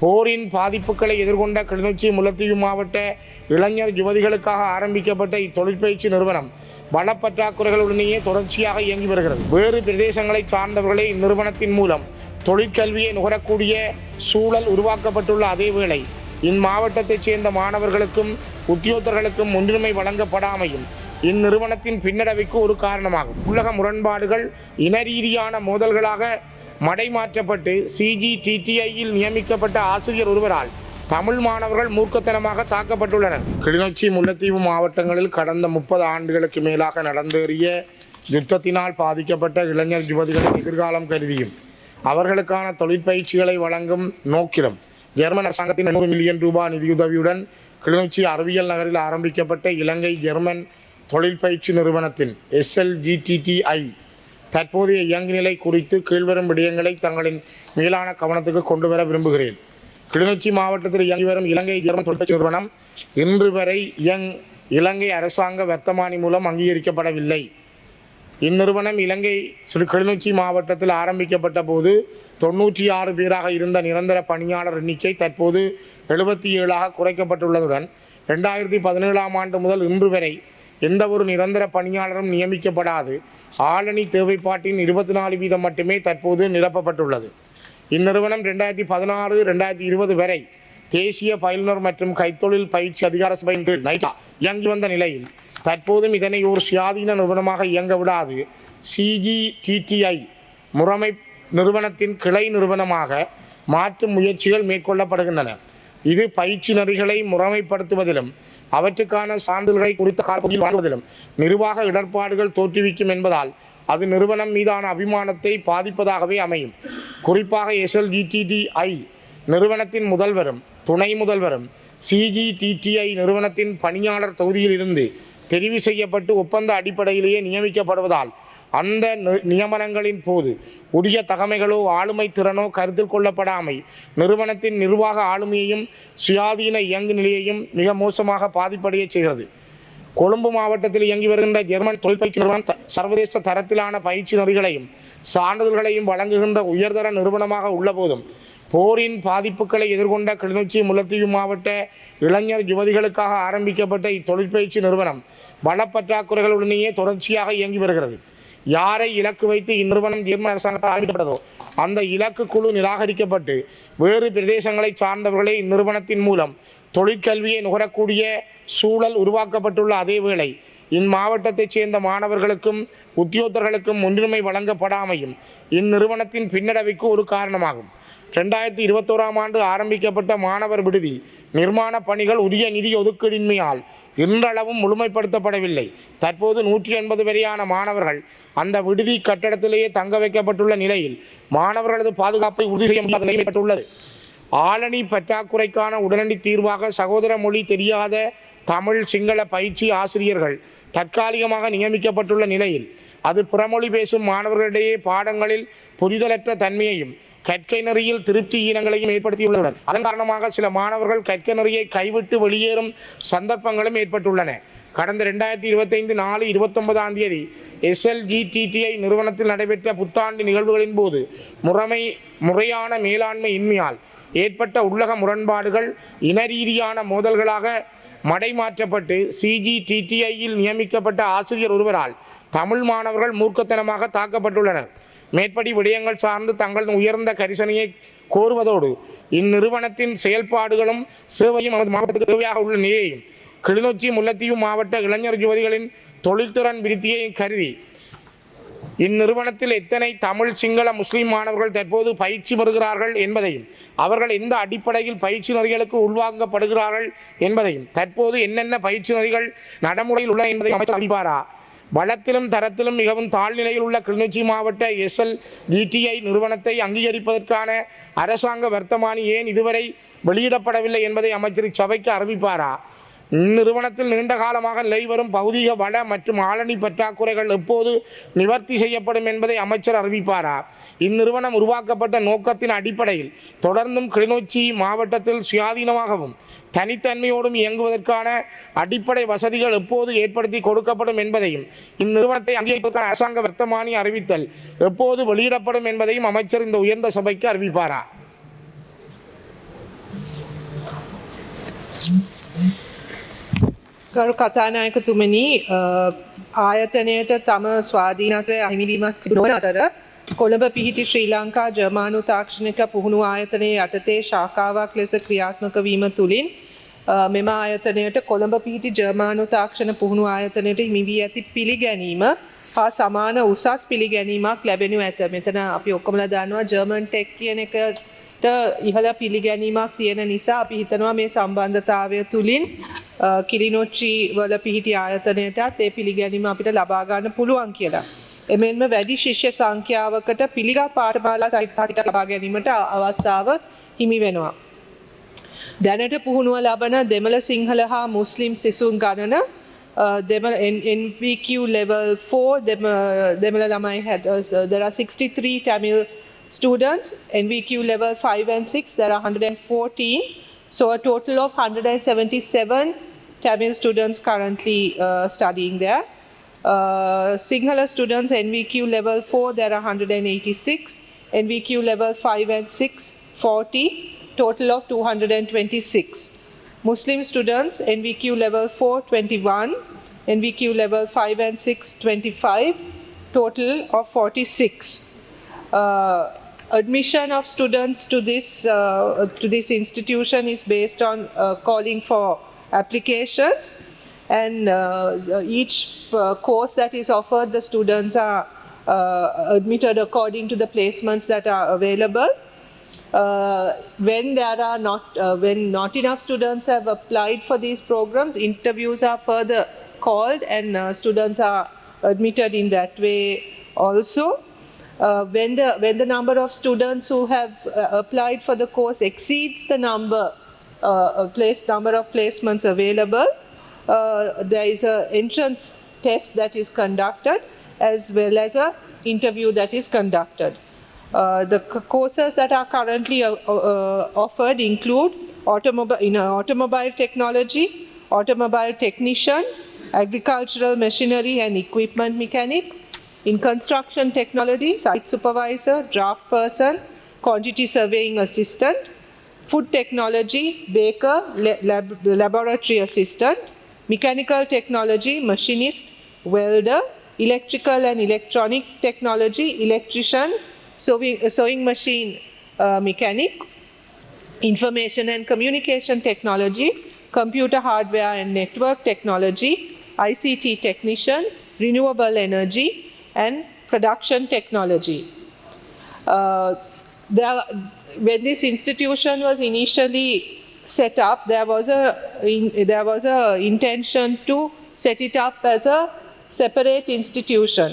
போரின் பாதிப்புகளை எதிர்கொண்ட கிளிநொச்சி முல்லைத்தீவு மாவட்ட இளைஞர் யுவதிகளுக்காக ஆரம்பிக்கப்பட்ட இத்தொழிற்பயிற்சி நிறுவனம் வளப்பற்றாக்குறைகளுடனேயே தொடர்ச்சியாக இயங்கி வருகிறது. வேறு பிரதேசங்களை சார்ந்தவர்களே இந்நிறுவனத்தின் மூலம் தொழிற்கல்வியை நுகரக்கூடிய சூழல் உருவாக்கப்பட்டுள்ள அதேவேளை இம்மாவட்டத்தைச் சேர்ந்த மாணவர்களுக்கும் உத்தியோகர்களுக்கும் முன்னுரிமை வழங்கப்படாமையும் இந்நிறுவனத்தின் பின்னடைவுக்கு ஒரு காரணமாகும். உலக முரண்பாடுகள் இனரீதியான மோதல்களாக மடைமாற்றப்பட்டு சிஜிடிடிஐயில் நியமிக்கப்பட்ட ஆசிரியர் ஒருவரால் தமிழ் மாணவர்கள் மூர்க்கத்தனமாக தாக்கப்பட்டுள்ளனர். கிளிநொச்சி முல்லைத்தீவு மாவட்டங்களில் கடந்த முப்பது ஆண்டுகளுக்கு மேலாக நடந்தேறிய யுத்தத்தினால் பாதிக்கப்பட்ட இளைஞர் யுவதிகளின் எதிர்காலம் கருதியும். அவர்களுக்கான தொழிற்பயிற்சிகளை வழங்கும் நோக்கிலும் ஜெர்மன் அரசாங்கத்தின் நூறு மில்லியன் ரூபாய் நிதியுதவியுடன் கிளிநொச்சி அறிவியல் நகரில் ஆரம்பிக்கப்பட்ட இலங்கை ஜெர்மன் தொழிற்பயிற்சி நிறுவனத்தின் எஸ்எல்ஜிடிடிஐ தற்போதைய இயங்கு நிலை குறித்து கீழ்வரும் விடயங்களை தங்களின் மேலான கவனத்துக்கு கொண்டு வர விரும்புகிறேன். கிளிநொச்சி மாவட்டத்தில் இயங்கி வரும் இலங்கை ஜெர்மன் தொழிற்பயிற்சி நிறுவனம் இன்று வரை இயங் இலங்கை அரசாங்க வர்த்தமானி மூலம் அங்கீகரிக்கப்படவில்லை. இந்நிறுவனம் இலங்கை கிளிநொச்சி மாவட்டத்தில் ஆரம்பிக்கப்பட்ட போது தொண்ணூற்றி ஆறு பேராக இருந்த நிரந்தர பணியாளர் எண்ணிக்கை தற்போது எழுபத்தி ஏழாக குறைக்கப்பட்டுள்ளதுடன் ரெண்டாயிரத்தி பதினேழாம் ஆண்டு முதல் இன்று வரை எந்த ஒரு நிரந்தர பணியாளரும் நியமிக்கப்படாது. ஆளணி தேவைப்பாட்டின் இருபத்தி நாலு வீதம் மட்டுமே தற்போது நிரப்பப்பட்டுள்ளது. இந்நிறுவனம் ரெண்டாயிரத்தி பதினாறு ரெண்டாயிரத்தி இருபது வரை தேசிய பயிலுனர் மற்றும் கைத்தொழில் பயிற்சி அதிகார சபையின் கீழ் நைட்டா இயங்கி வந்த நிலையில் தற்போதும் இதனை ஒரு சுயாதீன நிறுவனமாக இயங்க விடாது. சிஜிடிடிஐ முறைமை நிறுவனத்தின் கிளை நிறுவனமாக மாற்றும் முயற்சிகள் மேற்கொள்ளப்படுகின்றன. இது பயிற்சி நெறிகளை முறைமைப்படுத்துவதிலும் அவற்றுக்கான சான்றுகளை குறித்த காலப்பகுதியில் வழங்குவதிலும் நிர்வாக இடர்பாடுகள் தோற்றுவிக்கும் என்பதால் அது நிறுவனம் மீதான அபிமானத்தை பாதிப்பதாகவே அமையும். குறிப்பாக எஸ்எல்ஜிடிடிஐ நிறுவனத்தின் முதல்வரும் துணை முதல்வரும் சிஜிடிடிஐ நிறுவனத்தின் பணியாளர் தொகுதியில் இருந்து தெரிவு செய்யப்பட்டு ஒப்பந்த அடிப்படையிலேயே நியமிக்கப்படுவதால் அந்த நியமனங்களின் போது உரிய தகமைகளோ ஆளுமை திறனோ கருத்தில் கொள்ளப்படாமை. நிறுவனத்தின் நிர்வாக ஆளுமையையும் சுயாதீன இயங்கு நிலையையும் மிக மோசமாக பாதிப்படைய செய்கிறது. கொழும்பு மாவட்டத்தில் இயங்கி வருகின்ற ஜெர்மன் தொழிற்பயிற்சி நிறுவனம் சர்வதேச தரத்திலான பயிற்சி நெறிகளையும் சான்றிதழ்களையும் வழங்குகின்ற உயர்தர நிறுவனமாக உள்ளபோதும் போரின் பாதிப்புகளை எதிர்கொண்ட கிளிநொச்சி முல்லைத்தீவு மாவட்ட இளைஞர் யுவதிகளுக்காக ஆரம்பிக்கப்பட்ட இத்தொழிற்பயிற்சி நிறுவனம் வளப்பற்றாக்குறைகளுடனேயே தொடர்ச்சியாக இயங்கி வருகிறது. யாரை இலக்கு வைத்து இந்நிறுவனம் ஜெர்மன் அரசாங்கத்தால் ஆரம்பிக்கப்பட்டதோ அந்த இலக்கு குழு நிராகரிக்கப்பட்டு வேறு பிரதேசங்களை சார்ந்தவர்களே இந்நிறுவனத்தின் மூலம் தொழிற்கல்வியை நுகரக்கூடிய சூழல் உருவாக்கப்பட்டுள்ள அதேவேளை இம்மாவட்டத்தைச் சேர்ந்த மாணவர்களுக்கும் உத்தியோகர்களுக்கும் முன்னுரிமை வழங்கப்படாமையும் இந்நிறுவனத்தின் பின்னடைவுக்கு ஒரு காரணமாகும். ரெண்டாயிரத்தி இருபத்தோராம் ஆண்டு ஆரம்பிக்கப்பட்ட மாணவர் விடுதி நிர்மாண பணிகள் உரிய நிதி ஒதுக்கீடின்மையால் இன்றளவும் முழுமைப்படுத்தப்படவில்லை. தற்போது நூற்றி எண்பது வரையான மாணவர்கள் அந்த விடுதி கட்டடத்திலேயே தங்க வைக்கப்பட்டுள்ள நிலையில் மாணவர்களது பாதுகாப்பை உறுதி செய்ய முடியாத நிலை ஏற்பட்டுள்ளது. ஆளணி பற்றாக்குறைக்கான உடனடி தீர்வாக சகோதர மொழி தெரியாத தமிழ் சிங்கள பயிற்சி ஆசிரியர்கள் தற்காலிகமாக நியமிக்கப்பட்டுள்ள நிலையில் அது புறமொழி பேசும் மாணவர்களிடையே பாடங்களில் புரிதலற்ற தன்மையையும் கற்கை நெறியில் திருப்தி ஈனங்களையும் ஏற்படுத்தியுள்ளதுடன் அதன் காரணமாக சில மாணவர்கள் கற்கை நெறியை கைவிட்டு வெளியேறும் சந்தர்ப்பங்களும் ஏற்பட்டுள்ளன. கடந்த ரெண்டாயிரத்தி இருபத்தைந்து நாலு இருபத்தொன்பதாம் தேதி எஸ்எல்ஜிடிடிஐ நிறுவனத்தில் நடைபெற்ற புத்தாண்டு நிகழ்வுகளின் போது முறைமை முறையான மேலாண்மை இன்மையால் ஏற்பட்ட உள்ளக முரண்பாடுகள் இனரீதியான மோதல்களாக மடைமாற்றப்பட்டு சிஜிடிடிஐயில் நியமிக்கப்பட்ட ஆசிரியர் ஒருவரால் தமிழ் மாணவர்கள் மூர்க்கத்தனமாக தாக்கப்பட்டுள்ளனர். மேற்படி விடயங்கள் சார்ந்து தங்கள் உயர்ந்த கரிசனையை கோருவதோடு இந்நிறுவனத்தின் செயல்பாடுகளும் சேவையும் நமது மாவட்டத்துக்கு தேவையாக உள்ள நிலையையும் கிளிநொச்சி முல்லைத்தீவு மாவட்ட இளைஞர் யுவதிகளின் தொழில்திறன் விருத்தியை கருதி இந்நிறுவனத்தில் எத்தனை தமிழ் சிங்கள முஸ்லிம் மாணவர்கள் தற்போது பயிற்சி பெறுகிறார்கள் என்பதையும் அவர்கள் எந்த அடிப்படையில் பயிற்சி நெறிகளுக்கு உள்வாங்கப்படுகிறார்கள் என்பதையும் தற்போது என்னென்ன பயிற்சி நெறிகள் நடைமுறையில் உள்ள என்பதை அமைச்சர் அறிவாரா வளத்திலும் தரத்திலும் மிகவும் தாழ்நிலையில் உள்ள கிளிநொச்சி மாவட்ட எஸ்எல் ஜிடிஐ நிறுவனத்தை அங்கீகரிப்பதற்கான அரசாங்க வர்த்தமானி ஏன் இதுவரை வெளியிடப்படவில்லை என்பதை அமைச்சர் சபைக்கு அறிவிப்பாரா? இந்நிறுவனத்தில் நீண்ட காலமாக நிலை வரும் பௌதிக வள மற்றும் ஆளணி பற்றாக்குறைகள் எப்போது நிவர்த்தி செய்யப்படும் என்பதை அமைச்சர் அறிவிப்பாரா? இந்நிறுவனம் உருவாக்கப்பட்ட நோக்கத்தின் அடிப்படையில் தொடர்ந்தும் கிளிநொச்சி மாவட்டத்தில் சுயாதீனமாகவும் தனித்தன்மையோடும் இயங்குவதற்கான அடிப்படை வசதிகள் எப்போது ஏற்படுத்தி கொடுக்கப்படும் என்பதையும் இந்நிறுவனத்தை அங்கீகரிப்பதற்கான அரசாங்க வர்த்தமானி அறிவித்தல் எப்போது வெளியிடப்படும் என்பதையும் அமைச்சர் இந்த உயர்ந்த சபைக்கு அறிவிப்பாரா ගරු කතානායකතුමනි අ, ආයතනයට තම ස්වාධීනත්වය අහිමිවීමක් නොවන අතර කොළඹ පිහිටි ශ්‍රී ලංකා ජර්මානු තාක්ෂණික පුහුණු ආයතනයේ යටතේ ශාඛාවක් ලෙස ක්‍රියාත්මක වීම තුළින් අ, මෙම ආයතනයට කොළඹ පිහිටි ජර්මානු තාක්ෂණ පුහුණු ආයතනයට හිමිවී ඇති පිළිගැනීම හා සමාන උසස් පිළිගැනීමක් ලැබෙනු ඇත. මෙතන අපි ඔක්කොමලා දන්නවා ජර්මන් ටෙක් කියන එකට ඉහළ පිළිගැනීමක් තියෙන නිසා අපි හිතනවා මේ සම්බන්ධතාවය තුළින් අ, කිලිනොච්චි වල පිහිටි ආයතනයටත් ඒ පිළිගැනීම අපිට ලබා ගන්න පුළුවන් කියලා. එමෙන්ම වැඩි ශිෂ්‍ය සංඛ්‍යාවකට පිළිගත් පාඨමාලා සහිත සාහිත්‍ය ලබා ගැනීමට අවස්ථාව හිමි වෙනවා. දැනට පුහුණුව ලබන දෙමළ සිංහල හා මුස්ලිම් සිසුන් ගණන අ, දෙමළ N- NVQ level 4 දෙම, දෙමළ ළමයි had uh, there are 63 Tamil students NVQ level 5 and 6 there are 114 so a total of 177 Tamil students currently uh, studying there uh, Sinhala students NVQ level 4 there are 186 NVQ level 5 and 6 40 total of 226 Muslim students NVQ level 4 21 NVQ level 5 and 6 25 total of 46 uh, admission of students to this uh, to this institution is based on uh, calling for applications. And uh, each uh, course that is offered the students are uh, admitted according to the placements that are available uh, when there are not uh, when not enough students have applied for these programs interviews are further called and uh, students are admitted in that way also. Uh, when the when the number of students who have uh, applied for the course exceeds the number uh, place number of placements available there is a entrance test that is conducted as well as a interview that is conducted the courses that are currently uh, uh, offered include automobile, in uh, automobile technology, automobile technician, agricultural machinery and equipment mechanic, in construction technology, site supervisor, draft person, quantity surveying assistant, food technology, baker, lab- laboratory assistant, mechanical technology, machinist, welder, electrical and electronic technology, electrician, sewing, sewing machine uh, mechanic, information and communication technology, computer hardware and network technology, ICT technician, renewable energy, and production technology. Uh, there, when this institution was initially set up, there was a in, there was a intention to set it up as a separate institution